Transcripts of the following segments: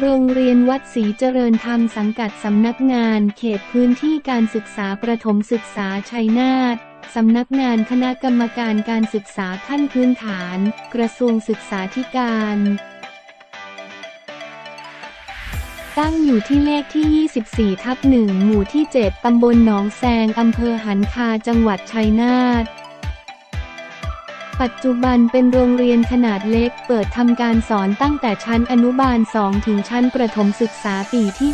โรงเรียนวัดศรีเจริญธรรมสังกัดสำนักงานเขตพื้นที่การศึกษาประถมศึกษาชัยนาทสำนักงานคณะกรรมการการศึกษาขั้นพื้นฐาน กระทรวงศึกษาธิการ ตั้งอยู่ที่เลขที่ 24 ทับ 1 หมู่ที่ 7 ตำบลหนองแซง อำเภอหันคา จังหวัดชัยนาท ปัจจุบันเป็นโรงเรียนขนาดเล็ก เปิดทำการสอนตั้งแต่ชั้นอนุบาล 2 ถึงชั้นประถมศึกษาปีที่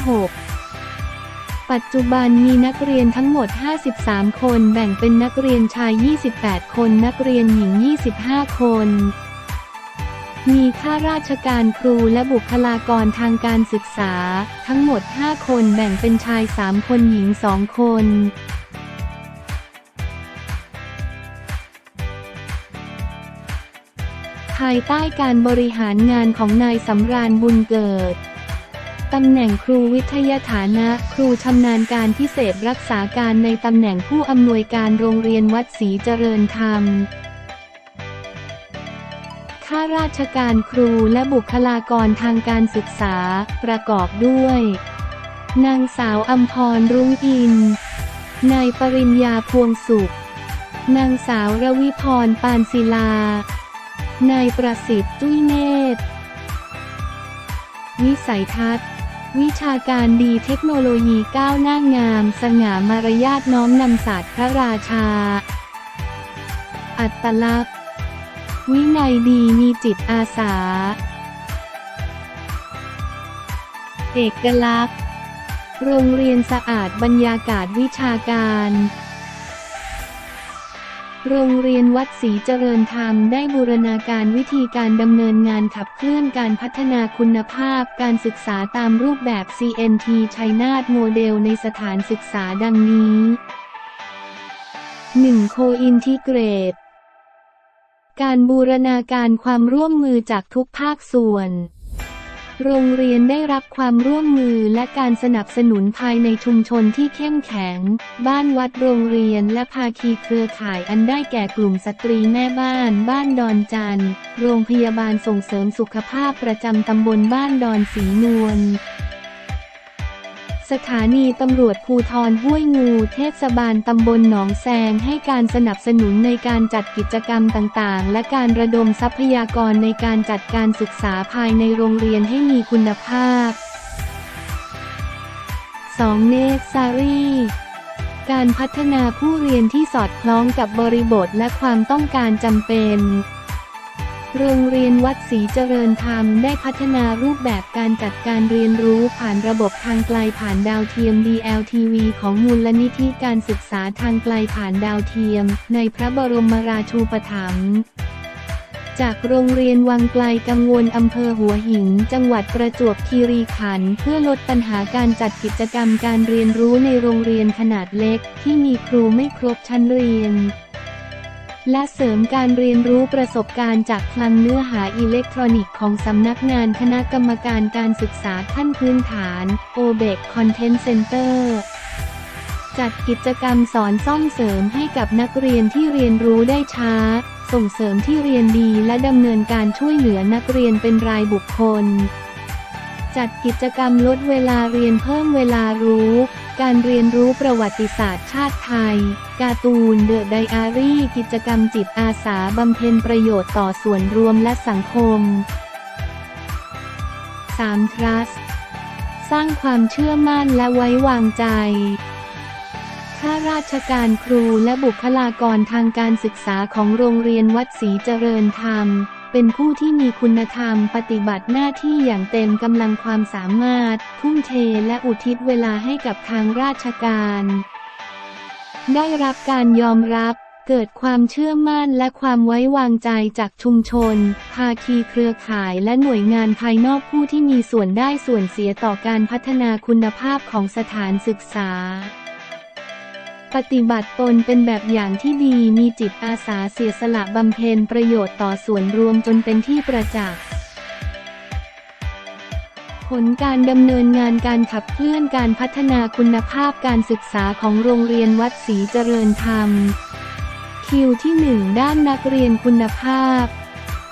6 ปัจจุบันมีนักเรียนทั้งหมด 53 คนแบ่งเป็นนักเรียนชาย 28 คน นักเรียนหญิง 25 คน มีข้าราชการครูและบุคลากรทางการศึกษา ทั้งหมด 5 คนแบ่งเป็นชาย 3 คนหญิง 2 คน ภายใต้การบริหารงานของนายสำราญบุญเกิด ตำแหน่งครูวิทยาฐานะ ครูชำนาญการพิเศษรักษาการในตำแหน่งผู้อำนวยการโรงเรียนวัดศรีเจริญธรรมข้าราชการครูและบุคลากรทางการศึกษา ประกอบด้วย นางสาวอัมพรรุ่งอิน นายปริญญาพวงสุข นางสาวระวิพรปานศิลา นายประสิทธิ์จุ้ยเนตร วิสัยทัศน์ วิชาการดีเทคโนโลยีก้าวหน้างาม สง่ามารยาทน้อมนำศาสตร์พระราชา อัตลักษณ์ วินัยดีมีจิตอาสา เอกลักษณ์ โรงเรียนสะอาดบรรยากาศวิชาการ โรงเรียนวัดศรีเจริญธรรมได้บูรณาการวิธีการดำเนินงานขับเคลื่อนการพัฒนาคุณภาพการศึกษาตามรูปแบบ CNT ชัยนาทโมเดลในสถานศึกษาดังนี้ 1. โคอินทิเกรต การบูรณาการความร่วมมือจากทุกภาคส่วน โรงเรียนได้รับความร่วมมือและการสนับสนุนภายในชุมชนที่เข้มแข็ง บ้านวัดโรงเรียนและภาคีเครือข่ายอันได้แก่กลุ่มสตรีแม่บ้าน บ้านดอนจันทร์ โรงพยาบาลส่งเสริมสุขภาพประจำตำบลบ้านดอนสีนวล สถานีตำรวจภูทรห้วยงูเทศบาลตำบลหนองแซงให้การสนับสนุนในการจัดกิจกรรมต่างๆ และการระดมทรัพยากรในการจัดการศึกษาภายในโรงเรียนให้มีคุณภาพ 2. เนสซารีการพัฒนาผู้เรียนที่สอดคล้องกับบริบทและความต้องการจำเป็น โรงเรียนวัดศรีเจริญธรรมได้พัฒนารูปแบบการจัดการเรียนรู้ผ่านระบบทางไกลผ่านดาวเทียม DLTV ของมูลนิธิการศึกษาทางไกลผ่านดาวเทียม ในพระบรมราชูปถัมภ์จากโรงเรียนวังไกลกังวลอำเภอหัวหิน จังหวัดประจวบคีรีขันธ์เพื่อลดปัญหาการจัดกิจกรรมการเรียนรู้ในโรงเรียนขนาดเล็ก ที่มีครูไม่ครบชั้นเรียน และเสริมการเรียนรู้ประสบการณ์จากคลังเนื้อหาอิเล็กทรอนิกส์ของสำนักงานคณะกรรมการการศึกษาขั้นพื้นฐาน o b e c Content Center จัดกิจกรรมสอนซ่อมเสริมให้กับนักเรียนที่เรียนรู้ได้ช้า ส่งเสริมที่เรียนดีและดำเนินการช่วยเหลือนักเรียนเป็นรายบุคคล จัดกิจกรรมลดเวลาเรียนเพิ่มเวลารู้ การเรียนรู้ประวัติศาสตร์ชาติไทย การ์ตูนเดอะไดอารี่ กิจกรรมจิตอาสาบำเพ็ญประโยชน์ต่อส่วนรวมและสังคม 3. Trust สร้างความเชื่อมั่นและไว้วางใจข้าราชการครูและบุคลากรทางการศึกษาของโรงเรียนวัดศรีเจริญธรรม เป็นผู้ที่มีคุณธรรมปฏิบัติหน้าที่อย่างเต็มกำลังความสามารถ ทุ่มเทและอุทิศเวลาให้กับทางราชการ ได้รับการยอมรับเกิดความเชื่อมั่นและความไว้วางใจจากชุมชน ภาคีเครือข่ายและหน่วยงานภายนอกผู้ที่มีส่วนได้ส่วนเสียต่อการพัฒนาคุณภาพของสถานศึกษา ปฏิบัติตนเป็นแบบอย่างที่ดีมีจิตอาสาเสียสละบำเพ็ญประโยชน์ต่อส่วนรวมจนเป็นที่ประจักษ์ผลการดำเนินงานการขับเคลื่อนการพัฒนาคุณภาพการศึกษาของโรงเรียนวัดศรีเจริญธรรม คิวที่ 1 ด้านนักเรียนคุณภาพ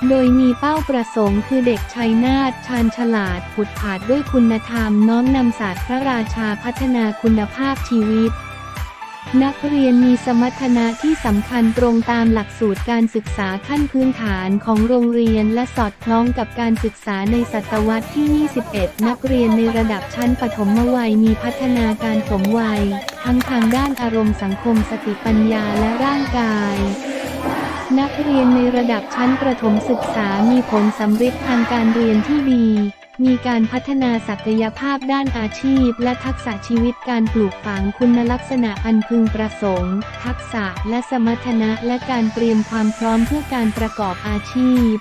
โดยมีเป้าประสงค์คือเด็กชัยนาทชาญฉลาดผุดผาดด้วยคุณธรรมน้อมนำศาสตร์พระราชาพัฒนาคุณภาพชีวิต นักเรียนมีสมรรถนะที่สำคัญตรงตามหลักสูตรการศึกษาขั้นพื้นฐานของโรงเรียนและสอดคล้องกับการศึกษาในศตวรรษที่ 21 นักเรียนในระดับชั้นปฐมวัยมีพัฒนาการสมวัย ทั้งทางด้านอารมณ์สังคมสติปัญญาและร่างกายนักเรียนในระดับชั้นประถมศึกษามีผลสำเร็จทางการเรียนที่ดี มีการพัฒนาศักยภาพด้านอาชีพ และทักษะชีวิตการปลูกฝังคุณลักษณะอันพึงประสงค์ ทักษะและสมรรถนะและการเตรียมความพร้อมเพื่อการประกอบอาชีพ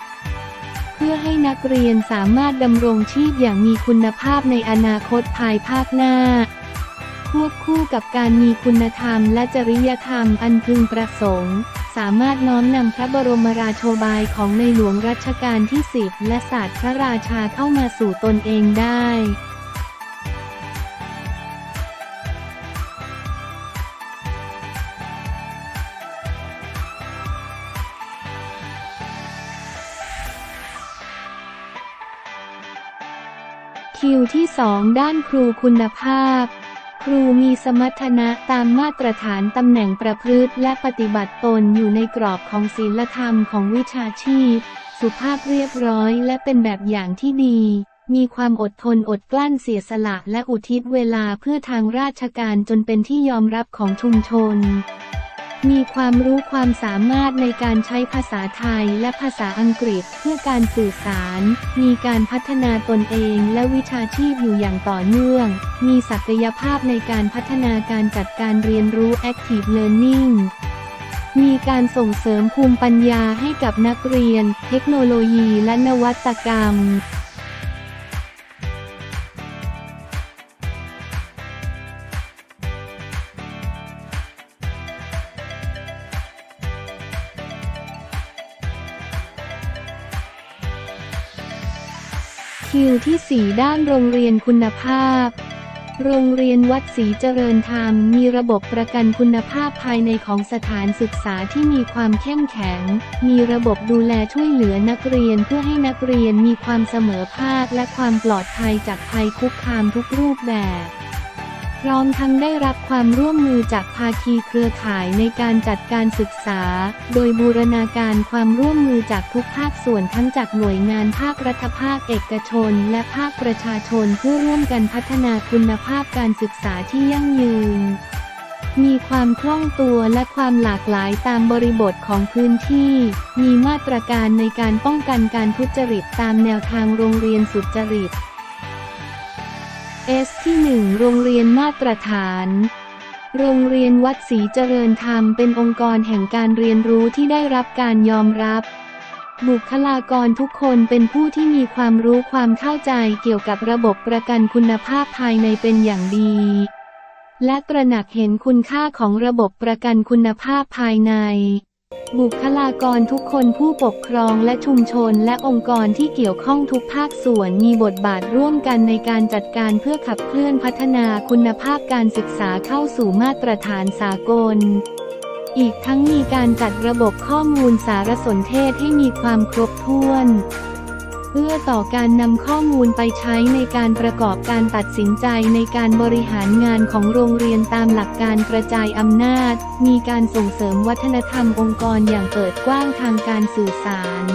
เพื่อให้นักเรียนสามารถดำรงชีพอย่างมีคุณภาพในอนาคตภายภาคหน้า ควบคู่กับการมีคุณธรรมและจริยธรรมอันพึงประสงค์ สามารถน้อมนำพระบรมราโชบายของในหลวงรัชกาลที่10และศาสตร์พระราชาเข้ามาสู่ตนเองได้คิวที่ 2 ด้านครูคุณภาพ ครูมีสมรรถนะตามมาตรฐานตำแหน่งประพฤติและปฏิบัติตนอยู่ในกรอบของศีลธรรมของวิชาชีพ สุภาพเรียบร้อยและเป็นแบบอย่างที่ดี มีความอดทนอดกลั้นเสียสละและอุทิศเวลาเพื่อทางราชการจนเป็นที่ยอมรับของชุมชน มีความรู้ความสามารถในการใช้ภาษาไทยและภาษาอังกฤษเพื่อการสื่อสาร มีการพัฒนาตนเองและวิชาชีพอยู่อย่างต่อเนื่อง มีศักยภาพในการพัฒนาการจัดการเรียนรู้ active learning มีการส่งเสริมภูมิปัญญาให้กับนักเรียน เทคโนโลยีและนวัตกรรม คิวที่ 4 ด้านโรงเรียนคุณภาพ โรงเรียนวัดศรีเจริญธรรม มีระบบประกันคุณภาพภายในของสถานศึกษาที่มีความเข้มแข็ง มีระบบดูแลช่วยเหลือนักเรียนเพื่อให้นักเรียนมีความเสมอภาคและความปลอดภัยจากภัยคุกคามทุกรูปแบบ พร้อมทั้งได้รับความร่วมมือจากภาคีเครือข่ายในการจัดการศึกษา โดยบูรณาการความร่วมมือจากทุกภาคส่วนทั้งจากหน่วยงานภาครัฐภาคเอกชน และภาคประชาชนเพื่อร่วมกันพัฒนาคุณภาพการศึกษาที่ยั่งยืน มีความคล่องตัวและความหลากหลายตามบริบทของพื้นที่ มีมาตรการในการป้องกันการทุจริตตามแนวทางโรงเรียนสุจริต S ที่ 1 โรงเรียนมาตรฐาน โรงเรียนวัดศรีเจริญธรรมเป็นองค์กรแห่งการเรียนรู้ที่ได้รับการยอมรับ บุคลากรทุกคนเป็นผู้ที่มีความรู้ความเข้าใจเกี่ยวกับระบบประกันคุณภาพภายในเป็นอย่างดี และตระหนักเห็นคุณค่าของระบบประกันคุณภาพภายใน บุคลากรทุกคนผู้ปกครองและชุมชนและองค์กรที่เกี่ยวข้องทุกภาคส่วนมีบทบาทร่วมกันในการจัดการเพื่อขับเคลื่อนพัฒนาคุณภาพการศึกษาเข้าสู่มาตรฐานสากล อีกทั้งมีการจัดระบบข้อมูลสารสนเทศให้มีความครบถ้วน พื่อต่อการนำข้อมูลไปใช้ในการประกอบการตัดสินใจในการบริหารงานของโรงเรียนตามหลักการกระจายอำนาจ มีการส่งเสริมวัฒนธรรมองค์กรอย่างเปิดกว้างทางการสื่อสาร